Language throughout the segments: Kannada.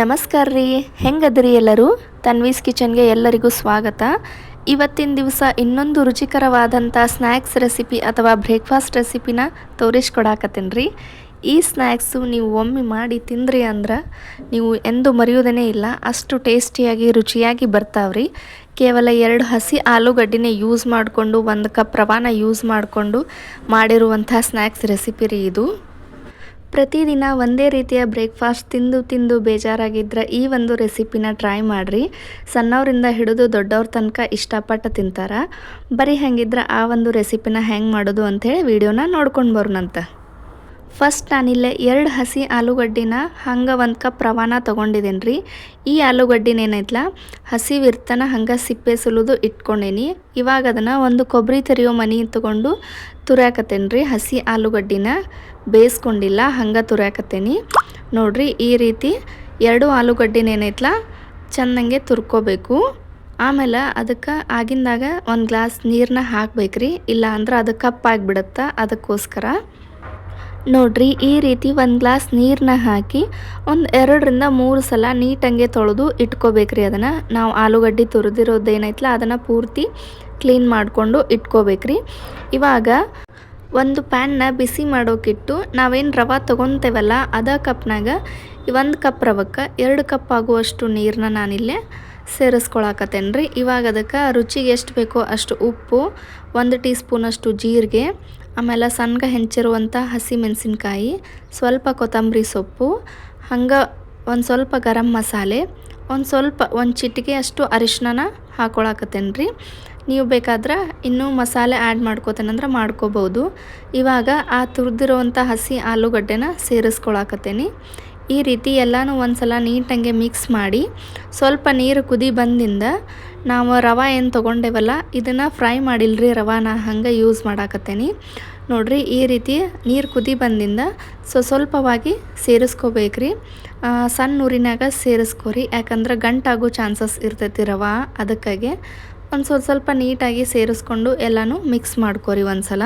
ನಮಸ್ಕಾರ ರೀ. ಹೆಂಗದ್ರಿ ಎಲ್ಲರೂ? ತನ್ವೀಸ್ ಕಿಚನ್ಗೆ ಎಲ್ಲರಿಗೂ ಸ್ವಾಗತ. ಇವತ್ತಿನ ದಿವಸ ಇನ್ನೊಂದು ರುಚಿಕರವಾದಂಥ ಸ್ನ್ಯಾಕ್ಸ್ ರೆಸಿಪಿ ಅಥವಾ ಬ್ರೇಕ್ಫಾಸ್ಟ್ ರೆಸಿಪಿನ ತೋರಿಸ್ಕೊಡಾಕತ್ತೀನಿ ರೀ. ಈ ಸ್ನ್ಯಾಕ್ಸು ನೀವು ಒಮ್ಮೆ ಮಾಡಿ ತಿಂದ್ರಿ ಅಂದ್ರೆ ನೀವು ಎಂದು ಮರೆಯೋದೇ ಇಲ್ಲ, ಅಷ್ಟು ಟೇಸ್ಟಿಯಾಗಿ, ರುಚಿಯಾಗಿ ಬರ್ತಾವ್ರಿ ಕೇವಲ ಎರಡು ಹಸಿ ಆಲೂಗಡ್ಡಿನೇ ಯೂಸ್ ಮಾಡಿಕೊಂಡು, ಒಂದು ಕಪ್ ರವಾನ ಯೂಸ್ ಮಾಡಿಕೊಂಡು ಮಾಡಿರುವಂಥ ಸ್ನ್ಯಾಕ್ಸ್ ರೆಸಿಪಿ ರೀ ಇದು. ಪ್ರತಿದಿನ ಒಂದೇ ರೀತಿಯ ಬ್ರೇಕ್ಫಾಸ್ಟ್ ತಿಂದು ತಿಂದು ಬೇಜಾರಾಗಿದ್ದರೆ ಈ ಒಂದು ರೆಸಿಪಿನ ಟ್ರೈ ಮಾಡಿರಿ. ಸಣ್ಣವರಿಂದ ಹಿಡಿದು ದೊಡ್ಡವ್ರ ತನಕ ಇಷ್ಟಪಟ್ಟು ತಿಂತಾರೆ. ಬರೀ ಹೆಂಗಿದ್ರೆ ಆ ಒಂದು ರೆಸಿಪಿನ ಹೆಂಗೆ ಮಾಡೋದು ಅಂಥೇಳಿ ವಿಡಿಯೋನ ನೋಡ್ಕೊಂಡು ಬರೋಣಂತ. ಫಸ್ಟ್ ನಾನಿಲ್ಲೇ ಎರಡು ಹಸಿ ಆಲೂಗಡ್ಡಿನ ಹಂಗೆ ಒಂದು ಕಪ್ ರವಾನ ತೊಗೊಂಡಿದ್ದೀನಿ ರೀ ಈ ಆಲೂಗಡ್ಡಿನ ಏನೈತಲ್ಲ ಹಸಿವಿರ್ತನ ಹಂಗೆ ಸಿಪ್ಪೆ ಸುಲಿದು ಇಟ್ಕೊಂಡೇನಿ. ಇವಾಗ ಅದನ್ನು ಒಂದು ಕೊಬ್ಬರಿ ತೆರೆಯೋ ಮನೆ ತೊಗೊಂಡು ತುರ್ಯಾಕತ್ತೇನೆ ರೀ ಹಸಿ ಆಲೂಗಡ್ಡಿನ ಬೇಯಿಸ್ಕೊಂಡಿಲ್ಲ, ಹಂಗೆ ತುರ್ಯಾಕತ್ತೇನಿ. ನೋಡಿರಿ, ಈ ರೀತಿ ಎರಡು ಆಲೂಗಡ್ಡಿನ ಏನೈತಲ್ಲ ಚೆನ್ನಾಗೆ ತುರ್ಕೋಬೇಕು. ಆಮೇಲೆ ಅದಕ್ಕೆ ಆಗಿಂದಾಗ ಒಂದು ಗ್ಲಾಸ್ ನೀರನ್ನ ಹಾಕ್ಬೇಕ್ರಿ. ಇಲ್ಲ ಅಂದ್ರೆ ಅದು ಕಪ್ಪಾಗಿಬಿಡುತ್ತೆ ಅದಕ್ಕೋಸ್ಕರ. ನೋಡ್ರಿ, ಈ ರೀತಿ ಒಂದು ಗ್ಲಾಸ್ ನೀರನ್ನ ಹಾಕಿ ಒಂದು ಎರಡರಿಂದ ಮೂರು ಸಲ ನೀಟಂಗೆ ತೊಳೆದು ಇಟ್ಕೋಬೇಕ್ರಿ ಅದನ್ನು. ನಾವು ಆಲೂಗಡ್ಡೆ ತುರಿದಿರೋದು ಏನೈತಲ್ಲ ಅದನ್ನು ಪೂರ್ತಿ ಕ್ಲೀನ್ ಮಾಡಿಕೊಂಡು ಇಟ್ಕೋಬೇಕ್ರಿ. ಇವಾಗ ಒಂದು ಪ್ಯಾನ್ನ ಬಿಸಿ ಮಾಡೋಕ್ಕಿಟ್ಟು ನಾವೇನು ರವೆ ತೊಗೊತೇವಲ್ಲ, ಅದ ಕಪ್ನಾಗ ಒಂದು ಕಪ್ ರವಕ್ಕೆ ಎರಡು ಕಪ್ ಆಗುವಷ್ಟು ನೀರನ್ನ ನಾನಿಲ್ಲೇ ಸೇರಿಸ್ಕೊಳಕತ್ತೇನೆ ರೀ ಇವಾಗ ಅದಕ್ಕೆ ರುಚಿಗೆ ಎಷ್ಟು ಬೇಕೋ ಅಷ್ಟು ಉಪ್ಪು, ಒಂದು ಟೀ ಸ್ಪೂನಷ್ಟು ಜೀರಿಗೆ ಆಮೇಲೆ ಸಣ್ಣ ಹೆಂಚಿರುವಂಥ ಹಸಿ ಮೆಣಸಿನ್ಕಾಯಿ, ಸ್ವಲ್ಪ ಕೊತ್ತಂಬರಿ ಸೊಪ್ಪು, ಹಂಗೆ ಒಂದು ಸ್ವಲ್ಪ ಗರಂ ಮಸಾಲೆ, ಒಂದು ಸ್ವಲ್ಪ ಒಂದು ಚಿಟಿಕೆ ಅಷ್ಟು ಅರಿಶಿನ ಹಾಕೊಳಕತ್ತೇನೆ ರೀ ನೀವು ಬೇಕಾದ್ರೆ ಇನ್ನೂ ಮಸಾಲೆ ಆ್ಯಡ್ ಮಾಡ್ಕೋತೇನಂದ್ರೆ ಮಾಡ್ಕೋಬೋದು. ಇವಾಗ ಆ ತುರಿದಿರುವಂಥ ಹಸಿ ಆಲೂಗಡ್ಡೆನ ಸೇರಿಸ್ಕೊಳಕತ್ತೇನೆ. ಈ ರೀತಿ ಎಲ್ಲನೂ ಒಂದು ಸಲ ನೀಟಂಗೆ ಮಿಕ್ಸ್ ಮಾಡಿ ಸ್ವಲ್ಪ ನೀರು ಕುದಿ ಬಂದಿಂದ ನಾವು ರವೆ ಏನು ತೊಗೊಂಡೇವಲ್ಲ, ಇದನ್ನು ಫ್ರೈ ಮಾಡಿಲ್ರಿ ರವಾನ, ಹಂಗೆ ಯೂಸ್ ಮಾಡಾಕತ್ತೇನಿ. ನೋಡ್ರಿ, ಈ ರೀತಿ ನೀರು ಕುದಿ ಬಂದಿಂದ ಸೊ ಸ್ವಲ್ಪವಾಗಿ ಸೇರಿಸ್ಕೋಬೇಕ್ರಿ. ಸಣ್ಣ ಊರಿನಾಗ ಸೇರಿಸ್ಕೋರಿ. ಯಾಕಂದ್ರೆ ಗಂಟಾಗೋ ಚಾನ್ಸಸ್ ಇರ್ತೈತಿ ರವಾ, ಅದಕ್ಕಾಗಿ ಒಂದು ಸ್ವಲ್ಪ ಸ್ವಲ್ಪ ನೀಟಾಗಿ ಸೇರಿಸ್ಕೊಂಡು ಎಲ್ಲನೂ ಮಿಕ್ಸ್ ಮಾಡ್ಕೋರಿ ಒಂದು ಸಲ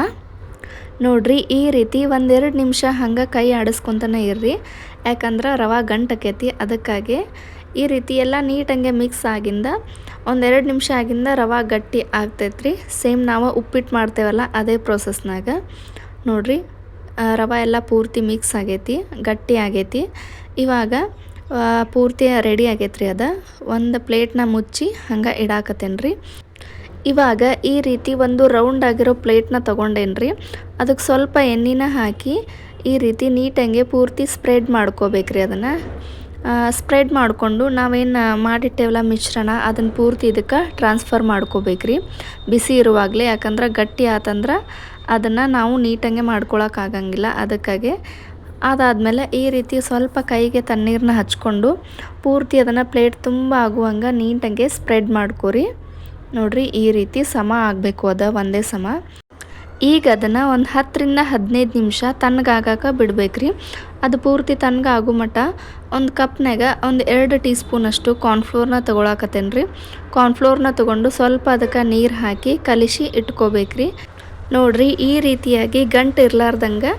ನೋಡ್ರಿ, ಈ ರೀತಿ ಒಂದೆರಡು ನಿಮಿಷ ಹಂಗೆ ಕೈ ಆಡಿಸ್ಕೊತಾನೆ ಇರ್ರಿ. ಯಾಕಂದ್ರೆ ರವೆ ಗಂಟಕೈತಿ ಅದಕ್ಕಾಗಿ ಈ ರೀತಿ ಎಲ್ಲ ನೀಟಂಗೆ ಮಿಕ್ಸ್ ಆಗಿಂದ ಒಂದೆರಡು ನಿಮಿಷ ಆಗಿಂದ ರವೆ ಗಟ್ಟಿ ಆಗ್ತೈತ್ರಿ. ಸೇಮ್ ನಾವು ಉಪ್ಪಿಟ್ಟು ಮಾಡ್ತೇವಲ್ಲ ಅದೇ ಪ್ರೊಸೆಸ್ನಾಗ ನೋಡ್ರಿ ರವೆ ಎಲ್ಲ ಪೂರ್ತಿ ಮಿಕ್ಸ್ ಆಗೈತಿ, ಗಟ್ಟಿ ಆಗೈತಿ. ಇವಾಗ ಪೂರ್ತಿ ರೆಡಿ ಆಗೈತ್ರಿ ಅದು. ಒಂದು ಪ್ಲೇಟ್ನ ಮುಚ್ಚಿ ಹಂಗೆ ಇಡಾಕತ್ತೇನೆ ರೀ ಇವಾಗ ಈ ರೀತಿ ಒಂದು ರೌಂಡ್ ಆಗಿರೋ ಪ್ಲೇಟ್ನ ತೊಗೊಂಡೇನ್ರಿ. ಅದಕ್ಕೆ ಸ್ವಲ್ಪ ಎಣ್ಣೆನ ಹಾಕಿ ಈ ರೀತಿ ನೀಟಂಗೆ ಪೂರ್ತಿ ಸ್ಪ್ರೆಡ್ ಮಾಡ್ಕೋಬೇಕ್ರಿ ಅದನ್ನು. ಸ್ಪ್ರೆಡ್ ಮಾಡಿಕೊಂಡು ನಾವೇನು ಮಾಡಿಟ್ಟೇವಲ್ಲ ಮಿಶ್ರಣ ಅದನ್ನು ಪೂರ್ತಿ ಇದಕ್ಕೆ ಟ್ರಾನ್ಸ್ಫರ್ ಮಾಡ್ಕೋಬೇಕ್ರಿ. ಬಿಸಿ ಇರುವಾಗಲೇ, ಯಾಕಂದ್ರೆ ಗಟ್ಟಿ ಆತಂದ್ರೆ ಅದನ್ನು ನಾವು ನೀಟಂಗೆ ಮಾಡ್ಕೊಳಕ್ಕಾಗಂಗಿಲ್ಲ ಅದಕ್ಕಾಗಿ ಅದಾದಮೇಲೆ ಈ ರೀತಿ ಸ್ವಲ್ಪ ಕೈಗೆ ತಣ್ಣೀರನ್ನ ಹಚ್ಕೊಂಡು ಪೂರ್ತಿ ಅದನ್ನು ಪ್ಲೇಟ್ ತುಂಬ ಆಗುವಂಗೆ ನೀಟಂಗೆ ಸ್ಪ್ರೆಡ್ ಮಾಡ್ಕೋರಿ. ನೋಡಿರಿ, ಈ ರೀತಿ ಸಮ ಆಗಬೇಕು, ಅದ ಒಂದೇ ಸಮ. ಈಗ ಅದನ್ನು ಒಂದು ಹತ್ತರಿಂದ ಹದಿನೈದು ನಿಮಿಷ ತಣ್ಣಗಾಗಕ್ಕೆ ಬಿಡ್ಬೇಕ್ರಿ. ಅದು ಪೂರ್ತಿ ತಣ್ಣಗಾಗೋ ಮಟ್ಟ, ಒಂದು ಕಪ್ನಾಗ ಒಂದು ಎರಡು ಟೀ ಸ್ಪೂನಷ್ಟು ಕಾರ್ನ್ಫ್ಲೋರ್ನ ತೊಗೊಳಕತ್ತೇನೆ ರೀ ಕಾರ್ನ್ಫ್ಲೋರ್ನ ತೊಗೊಂಡು ಸ್ವಲ್ಪ ಅದಕ್ಕೆ ನೀರು ಹಾಕಿ ಕಲಿಸಿ ಇಟ್ಕೋಬೇಕ್ರಿ. ನೋಡ್ರಿ, ಈ ರೀತಿಯಾಗಿ ಗಂಟು ಇರಲಾರ್ದಂಗೆ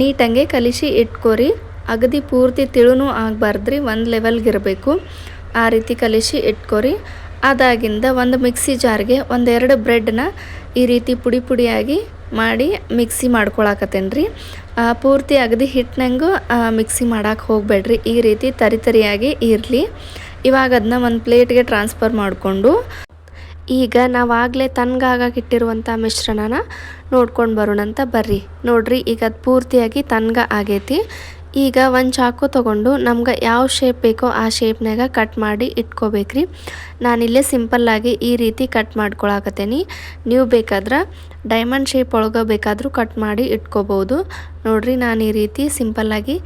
ನೀಟಂಗೆ ಕಲಿಸಿ ಇಟ್ಕೋರಿ. ಅಗದಿ ಪೂರ್ತಿ ತಿಳುನು ಆಗಬಾರ್ದ್ರಿ, ಒಂದು ಲೆವೆಲ್ಗೆ ಇರಬೇಕು ಆ ರೀತಿ ಕಲಿಸಿ ಇಟ್ಕೋರಿ. ಅದಾಗಿಂದ ಒಂದು ಮಿಕ್ಸಿ ಜಾರ್ಗೆ ಒಂದೆರಡು ಬ್ರೆಡ್ನ ಈ ರೀತಿ ಪುಡಿ ಪುಡಿಯಾಗಿ ಮಾಡಿ ಮಿಕ್ಸಿ ಮಾಡ್ಕೊಳಕತ್ತೇನೆ ರೀ ಪೂರ್ತಿ ಅಗದಿ ಹಿಟ್ಟಿನಂಗೂ ಮಿಕ್ಸಿ ಮಾಡಕ್ಕೆ ಹೋಗಬೇಡ್ರಿ. ಈ ರೀತಿ ತರಿ ತರಿಯಾಗಿ ಇರಲಿ. ಇವಾಗ ಅದನ್ನ ಒಂದು ಪ್ಲೇಟ್ಗೆ ಟ್ರಾನ್ಸ್ಫರ್ ಮಾಡಿಕೊಂಡು, ಈಗ ನಾವಾಗಲೇ ತನ್ಗಾಗಿಟ್ಟಿರುವಂಥ ಮಿಶ್ರಣನ ನೋಡ್ಕೊಂಡು ಬರೋಣಂತ ಬರ್ರಿ. ನೋಡ್ರಿ, ಈಗ ಅದು ಪೂರ್ತಿಯಾಗಿ ತನ್ಗ ಆಗೈತಿ. ಈಗ ಒಂದು ಚಾಕು ತೊಗೊಂಡು ನಮ್ಗೆ ಯಾವ ಶೇಪ್ ಬೇಕೋ ಆ ಶೇಪ್ನಾಗ ಕಟ್ ಮಾಡಿ ಇಟ್ಕೋಬೇಕ್ರಿ. ನಾನಿಲ್ಲೇ ಸಿಂಪಲ್ಲಾಗಿ ಈ ರೀತಿ ಕಟ್ ಮಾಡ್ಕೊಳಕತ್ತೀನಿ. ನೀವು ಬೇಕಾದ್ರೆ ಡೈಮಂಡ್ ಶೇಪ್ ಒಳಗೆ ಬೇಕಾದರೂ ಕಟ್ ಮಾಡಿ ಇಟ್ಕೋಬೋದು. ನೋಡ್ರಿ ನಾನು ಈ ರೀತಿ ಸಿಂಪಲ್ಲಾಗಿ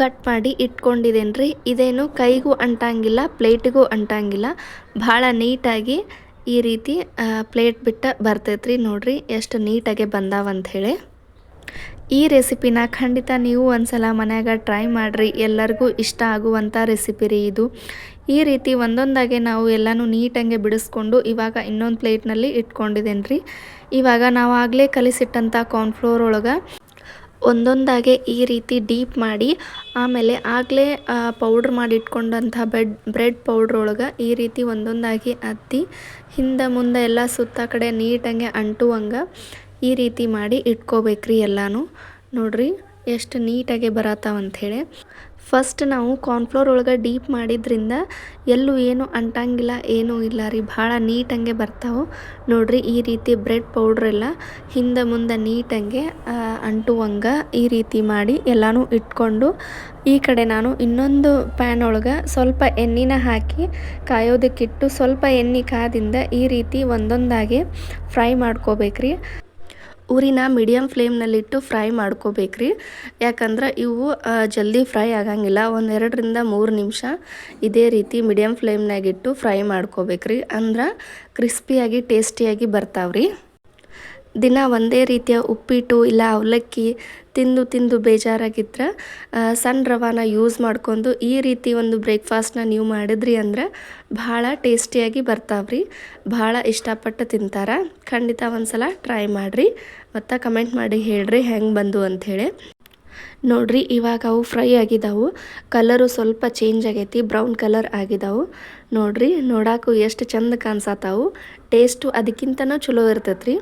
ಕಟ್ ಮಾಡಿ ಇಟ್ಕೊಂಡಿದ್ದೇನೆ ರೀ ಇದೇನು ಕೈಗೂ ಅಂಟಂಗಿಲ್ಲ ಪ್ಲೇಟಿಗೂ ಅಂಟಂಗಿಲ್ಲ. ಭಾಳ ನೀಟಾಗಿ ಈ ರೀತಿ ಪ್ಲೇಟ್ ಬಿಟ್ಟು ಬರ್ತೈತ್ರಿ ನೋಡ್ರಿ. ಎಷ್ಟು ನೀಟಾಗೆ ಬಂದಾವಂತ ಹೇಳಿ. ಈ ರೆಸಿಪಿನ ಖಂಡಿತ ನೀವು ಒಂದ್ಸಲ ಮನ್ಯಾಗ ಟ್ರೈ ಮಾಡಿರಿ. ಎಲ್ಲರಿಗೂ ಇಷ್ಟ ಆಗುವಂಥ ರೆಸಿಪಿ ರೀ ಇದು. ಈ ರೀತಿ ಒಂದೊಂದಾಗೆ ನಾವು ಎಲ್ಲನೂ ನೀಟಂಗೆ ಬಿಡಿಸ್ಕೊಂಡು ಇವಾಗ ಇನ್ನೊಂದು ಪ್ಲೇಟ್ನಲ್ಲಿ ಇಟ್ಕೊಂಡಿದ್ದೇನೆ ರೀ ಇವಾಗ ನಾವು ಆಗಲೇ ಕಲಿಸಿಟ್ಟಂಥ ಕಾರ್ನ್ಫ್ಲೋರ್ ಒಳಗೆ ಒಂದೊಂದಾಗೆ ಈ ರೀತಿ ಡೀಪ್ ಮಾಡಿ, ಆಮೇಲೆ ಆಗಲೇ ಪೌಡ್ರ್ ಮಾಡಿ ಇಟ್ಕೊಂಡಂಥ ಬೆಡ್ ಬ್ರೆಡ್ ಪೌಡ್ರ್ ಒಳಗೆ ಈ ರೀತಿ ಒಂದೊಂದಾಗಿ ಹತ್ತಿ ಹಿಂದೆ ಮುಂದೆ ಎಲ್ಲ ಸುತ್ತ ಕಡೆ ನೀಟಂಗೆ ಅಂಟುವಂಗೆ ಈ ರೀತಿ ಮಾಡಿ ಇಟ್ಕೋಬೇಕ್ರಿ ಎಲ್ಲಾನು. ನೋಡ್ರಿ ಎಷ್ಟು ನೀಟಾಗಿ ಬರತ್ತಾವಂಥೇಳಿ ಫಸ್ಟ್ ನಾವು ಕಾರ್ನ್ಫ್ಲೋರ್ ಒಳಗೆ ಡೀಪ್ ಮಾಡಿದ್ರಿಂದ ಎಲ್ಲೂ ಏನು ಅಂಟಂಗಿಲ್ಲ, ಏನೂ ಇಲ್ಲ ರೀ. ಭಾಳ ನೀಟಂಗೆ ಬರ್ತಾವೆ. ನೋಡ್ರಿ ಈ ರೀತಿ ಬ್ರೆಡ್ ಪೌಡ್ರ್ ಎಲ್ಲ ಹಿಂದೆ ಮುಂದೆ ನೀಟಂಗೆ ಅಂಟುವಂಗೆ ಈ ರೀತಿ ಮಾಡಿ ಎಲ್ಲನೂ ಇಟ್ಕೊಂಡು ಈ ಕಡೆ ನಾನು ಇನ್ನೊಂದು ಪ್ಯಾನ್ ಒಳಗೆ ಸ್ವಲ್ಪ ಎಣ್ಣೆನ ಹಾಕಿ ಕಾಯೋದಕ್ಕಿಟ್ಟು ಸ್ವಲ್ಪ ಎಣ್ಣೆ ಕಾದಿಂದ ಈ ರೀತಿ ಒಂದೊಂದಾಗಿ ಫ್ರೈ ಮಾಡ್ಕೋಬೇಕ್ರಿ. ಊರಿನ ಮೀಡಿಯಮ್ ಫ್ಲೇಮ್ನಲ್ಲಿಟ್ಟು ಫ್ರೈ ಮಾಡ್ಕೋಬೇಕ್ರಿ. ಯಾಕಂದ್ರೆ ಇವು ಜಲ್ದಿ ಫ್ರೈ ಆಗಂಗಿಲ್ಲ. ಒಂದೆರಡರಿಂದ ಮೂರು ನಿಮಿಷ ಇದೇ ರೀತಿ ಮೀಡಿಯಮ್ ಫ್ಲೇಮ್ನಾಗಿಟ್ಟು ಫ್ರೈ ಮಾಡ್ಕೋಬೇಕ್ರಿ. ಅಂದ್ರೆ ಕ್ರಿಸ್ಪಿಯಾಗಿ, ಟೇಸ್ಟಿಯಾಗಿ ಬರ್ತಾವ್ರಿ. ದಿನ ಒಂದೇ ರೀತಿಯ ಉಪ್ಪಿಟ್ಟು ಇಲ್ಲ ಅವಲಕ್ಕಿ ತಿಂದು ತಿಂದು ಬೇಜಾರಾಗಿದ್ರೆ ಸಣ್ಣ ರವಾನ ಯೂಸ್ ಮಾಡ್ಕೊಂಡು ಈ ರೀತಿ ಒಂದು ಬ್ರೇಕ್ಫಾಸ್ಟ್ನ ನೀವು ಮಾಡಿದ್ರಿ ಅಂದ್ರೆ ಭಾಳ ಟೇಸ್ಟಿಯಾಗಿ ಬರ್ತಾವ್ರಿ. ಭಾಳ ಇಷ್ಟಪಟ್ಟು ತಿಂತಾರೆ. ಖಂಡಿತ ಒಂದ್ಸಲ ಟ್ರೈ ಮಾಡಿರಿ. ಮತ್ತು ಕಮೆಂಟ್ ಮಾಡಿ ಹೇಳ್ರಿ ಹೆಂಗೆ ಬಂದು ಅಂಥೇಳಿ ನೋಡ್ರಿ ಇವಾಗ ಅವು ಫ್ರೈ ಆಗಿದಾವು. ಕಲರು ಸ್ವಲ್ಪ ಚೇಂಜ್ ಆಗೈತಿ ಬ್ರೌನ್ ಕಲರ್ ಆಗಿದಾವು. ನೋಡ್ರಿ, ನೋಡಾಕು ಎಷ್ಟು ಚಂದ ಕಾಣಿಸತ್ತಾವು. ಟೇಸ್ಟು ಅದಕ್ಕಿಂತನೂ ಚಲೋ ಇರ್ತೈತ್ರಿ.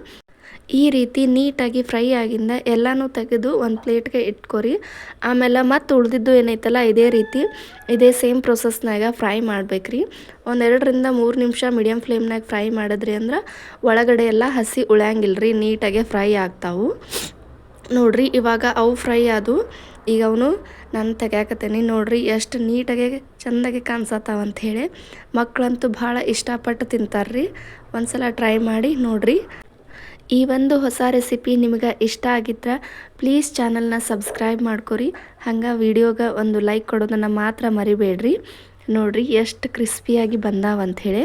ಈ ರೀತಿ ನೀಟಾಗಿ ಫ್ರೈ ಆಗಿಂದ ಎಲ್ಲನೂ ತೆಗೆದು ಒಂದು ಪ್ಲೇಟ್ಗೆ ಇಟ್ಕೊರಿ. ಆಮೇಲೆ ಮತ್ತು ಉಳಿದಿದ್ದು ಏನೈತಲ್ಲ, ಇದೇ ರೀತಿ. ಇದೇ ಸೇಮ್ ಪ್ರೊಸೆಸ್ನಾಗ ಫ್ರೈ ಮಾಡಬೇಕ್ರಿ. ಒಂದೆರಡರಿಂದ ಮೂರು ನಿಮಿಷ ಮೀಡಿಯಮ್ ಫ್ಲೇಮ್ನಾಗ ಫ್ರೈ ಮಾಡಿದ್ರಿ ಅಂದ್ರೆ ಒಳಗಡೆ ಎಲ್ಲ ಹಸಿ ಉಳ್ಯಾಂಗಿಲ್ರಿ, ನೀಟಾಗೆ ಫ್ರೈ ಆಗ್ತಾವು. ನೋಡ್ರಿ, ಇವಾಗ ಅವು ಫ್ರೈ ಆದು. ಈಗ ಅವನು ನಾನು ತೆಗ್ಯಾಕತ್ತೇನೆ, ನೋಡ್ರಿ ಎಷ್ಟು ನೀಟಾಗಿ ಚೆಂದಾಗಿ ಕಾಣಿಸತ್ತಾವ ಅಂಥೇಳಿ ಮಕ್ಕಳಂತೂ ಭಾಳ ಇಷ್ಟಪಟ್ಟು ತಿಂತಾರ್ರಿ. ಒಂದ್ಸಲ ಟ್ರೈ ಮಾಡಿ ನೋಡ್ರಿ. ಈ ಒಂದು ಹೊಸ ರೆಸಿಪಿ ನಿಮಗೆ ಇಷ್ಟ ಆಗಿದ್ರೆ ಪ್ಲೀಸ್ ಚಾನಲ್ನ ಸಬ್ಸ್ಕ್ರೈಬ್ ಮಾಡ್ಕೊರಿ. ಹಂಗೆ ವಿಡಿಯೋಗೆ ಒಂದು ಲೈಕ್ ಕೊಡೋದನ್ನು ಮಾತ್ರ ಮರಿಬೇಡ್ರಿ. ನೋಡ್ರಿ ಎಷ್ಟು ಕ್ರಿಸ್ಪಿಯಾಗಿ ಬಂದಾವ ಅಂಥೇಳಿ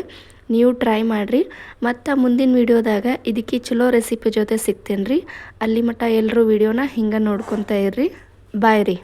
ನೀವು ಟ್ರೈ ಮಾಡಿರಿ. ಮತ್ತು ಮುಂದಿನ ವೀಡಿಯೋದಾಗ ಇದಕ್ಕೆ ಚಲೋ ರೆಸಿಪಿ ಜೊತೆ ಸಿಗ್ತೇನೆ ರೀ ಅಲ್ಲಿ ಮಟ್ಟ ಎಲ್ಲರೂ ವೀಡಿಯೋನ ಹಿಂಗೆ ನೋಡ್ಕೊತಾ ಇರ್ರಿ. ಬಾಯ್ ರೀ.